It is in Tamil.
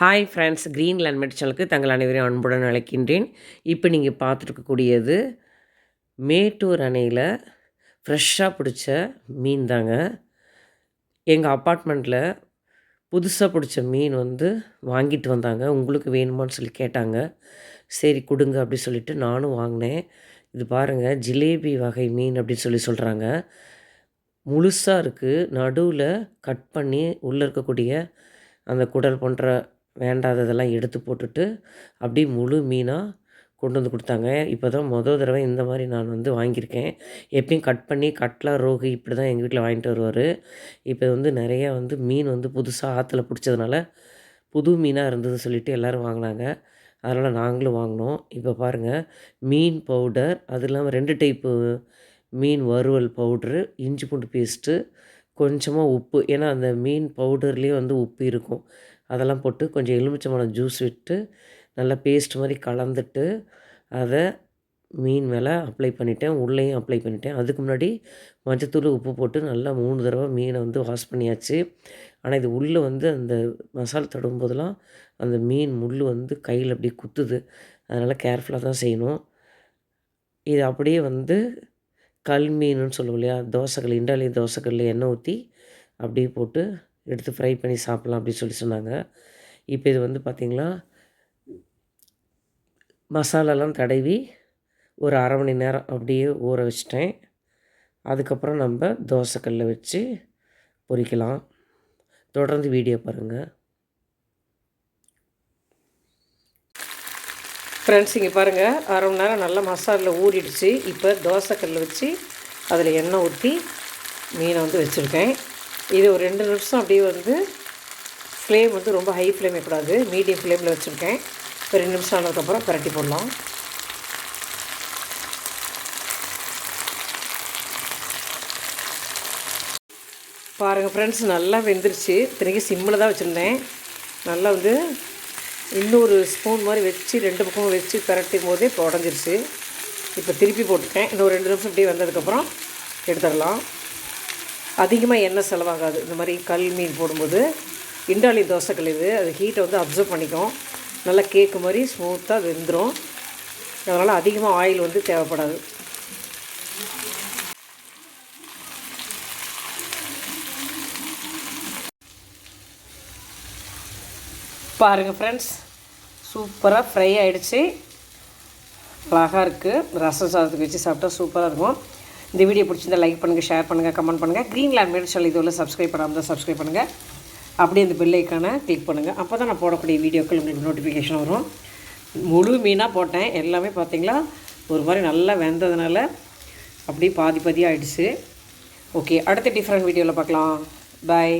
ஹாய் ஃப்ரெண்ட்ஸ் க்ரீன் லேண்ட் சேனலுக்கு தங்கள் அனைவரையும் அன்புடன் அழைக்கின்றேன். இப்போ நீங்கள் பார்த்துருக்கக்கூடியது மேட்டூர் அணையில் ஃப்ரெஷ்ஷாக பிடிச்ச மீன் தாங்க எங்கள் அப்பார்ட்மெண்ட்டில் புதுசாக பிடிச்ச மீன் வந்து வாங்கிட்டு வந்தாங்க. உங்களுக்கு வேணுமான்னு சொல்லி கேட்டாங்க. சரி கொடுங்க அப்படி சொல்லிட்டு நானும் வாங்கினேன். இது பாருங்கள் ஜிலேபி வகை மீன் அப்படின்னு சொல்லி சொல்கிறாங்க முழுசாக இருக்குது நடுவில் கட் பண்ணி உள்ளே இருக்கக்கூடிய அந்த குடல் போன்ற வேண்டாததெல்லாம் எடுத்து போட்டுட்டு அப்படியே முழு மீனாக கொண்டு வந்து கொடுத்தாங்க. இப்போ தான் மொதல் தடவை இந்த மாதிரி நான் வந்து வாங்கியிருக்கேன். எப்பயும் கட் பண்ணி கட்லா ரோகு இப்படி தான் எங்கள் வீட்டில் வாங்கிட்டு வருவார். இப்போ வந்து நிறையா வந்து மீன் வந்து புதுசாக ஆற்றுல பிடிச்சதுனால புது மீனாக இருந்தது சொல்லிவிட்டு எல்லோரும் வாங்கினாங்க. அதனால் நாங்களும் வாங்கினோம். இப்போ பாருங்கள் மீன் பவுடர் அது இல்லாமல் ரெண்டு டைப்பு மீன் வறுவல் பவுட்ரு இஞ்சி பூண்டு பேஸ்ட்டு கொஞ்சமாக உப்பு. ஏன்னா அந்த மீன் பவுடர்லேயே வந்து உப்பு இருக்கும். அதெல்லாம் போட்டு கொஞ்சம் எலுமிச்சம்பழம் ஜூஸ் விட்டு நல்லா பேஸ்ட் மாதிரி கலந்துட்டு அதை மீன் மேலே அப்ளை பண்ணிட்டேன் உள்ளேயும் அப்ளை பண்ணிட்டேன். அதுக்கு முன்னாடி மஞ்சத்தூள் உப்பு போட்டு நல்லா மூணு தடவை மீனை வந்து வாஷ் பண்ணியாச்சு. ஆனால் இது உள்ளே வந்து அந்த மசாலா தடும் போதெல்லாம் அந்த மீன் முள் வந்து கையில் அப்படியே குத்துது. அதனால் கேர்ஃபுல்லாக தான் செய்யணும். இது அப்படியே வந்து கல் மீனுன்னு சொல்லுவோம் இல்லையா? தோசைகள் இண்டாலி தோசைக்கல்லில் எண்ணெய் ஊற்றி அப்படியே போட்டு எடுத்து ஃப்ரை பண்ணி சாப்பிட்லாம் அப்படின்னு சொல்லி சொன்னாங்க. இப்போ இது வந்து பார்த்திங்களா மசாலாலாம் தடவி ஒரு அரை மணி நேரம் அப்படியே ஊற வச்சிட்டேன். அதுக்கப்புறம் நம்ம தோசைக்கல்ல வச்சு பொரிக்கலாம். தொடர்ந்து வீடியோ பாருங்கள் ஃப்ரெண்ட்ஸ் இங்கே பாருங்கள் அரை மணி நேரம் நல்லா மசாலில் ஊறிடுச்சு. இப்போ தோசைக்கல்ல வச்சு அதில் எண்ணெய் ஊற்றி மீனை வந்து வச்சுருக்கேன். இது ஒரு ரெண்டு நிமிஷம் அப்படியே வந்து ஃப்ளேம் வந்து ரொம்ப ஹை ஃப்ளேம் கூடாது மீடியம் ஃப்ளேமில் வச்சுருக்கேன். இப்போ ரெண்டு நிமிஷம் ஆனதுக்கப்புறம் பரட்டி போடலாம். பாருங்கள் ஃப்ரெண்ட்ஸ் நல்லா வெந்துருச்சு. இத்தனைக்கு சிம்மில் தான் வச்சுருந்தேன். நல்லா வந்து இன்னொரு ஸ்பூன் மாதிரி வச்சு ரெண்டு பக்கமும் வச்சு பரட்டும் போதே இப்போ உடஞ்சிருச்சு. இப்போ திருப்பி போட்டுட்டேன். இன்னொரு ரெண்டு நிமிஷம் இப்படியே வந்ததுக்கப்புறம் எடுத்துடலாம். அதிகமாக எண்ணெய் செலவாகாது. இந்த மாதிரி கல் மீன் போடும்போது இண்டாலி தோசைக்கல் இது அது ஹீட்டை வந்து அப்சர்வ் பண்ணிக்கும். நல்லா கேக்கு மாதிரி ஸ்மூத்தாக வெந்துடும் அதனால் அதிகமாக ஆயில் வந்து தேவைப்படாது. பாருங்கள் ஃப்ரெண்ட்ஸ் சூப்பராக ஃப்ரை ஆகிடுச்சு அழகாக இருக்குது ரசம் சாதத்துக்கு வச்சு சாப்பிட்டா சூப்பராக இருக்கும். இந்த வீடியோ பிடிச்சிருந்தால் லைக் பண்ணுங்கள் ஷேர் பண்ணுங்கள் கமெண்ட் பண்ணுங்கள் க்ரீன் லேண்ட் மேட் சொல்லி இதுவரை சப்ஸ்கிரைப் பண்ணாமல் தான் சப்ஸ்கிரைப் பண்ணுங்கள் அப்படியே இந்த பில்லைக்கான கிளிக் பண்ணுங்கள் அப்போ தான் நான் போடக்கூடிய வீடியோக்கள் உங்களுக்கு நோட்டிஃபிகேஷன் வரும். முழு மீனாக போட்டேன். எல்லாமே பார்த்திங்களா ஒரு மாதிரி நல்லா வெந்ததுனால அப்படியே பாதி பாதி ஆகிடுச்சு ஓகே அடுத்த டிஃப்ரெண்ட் வீடியோவில் பார்க்கலாம். பாய்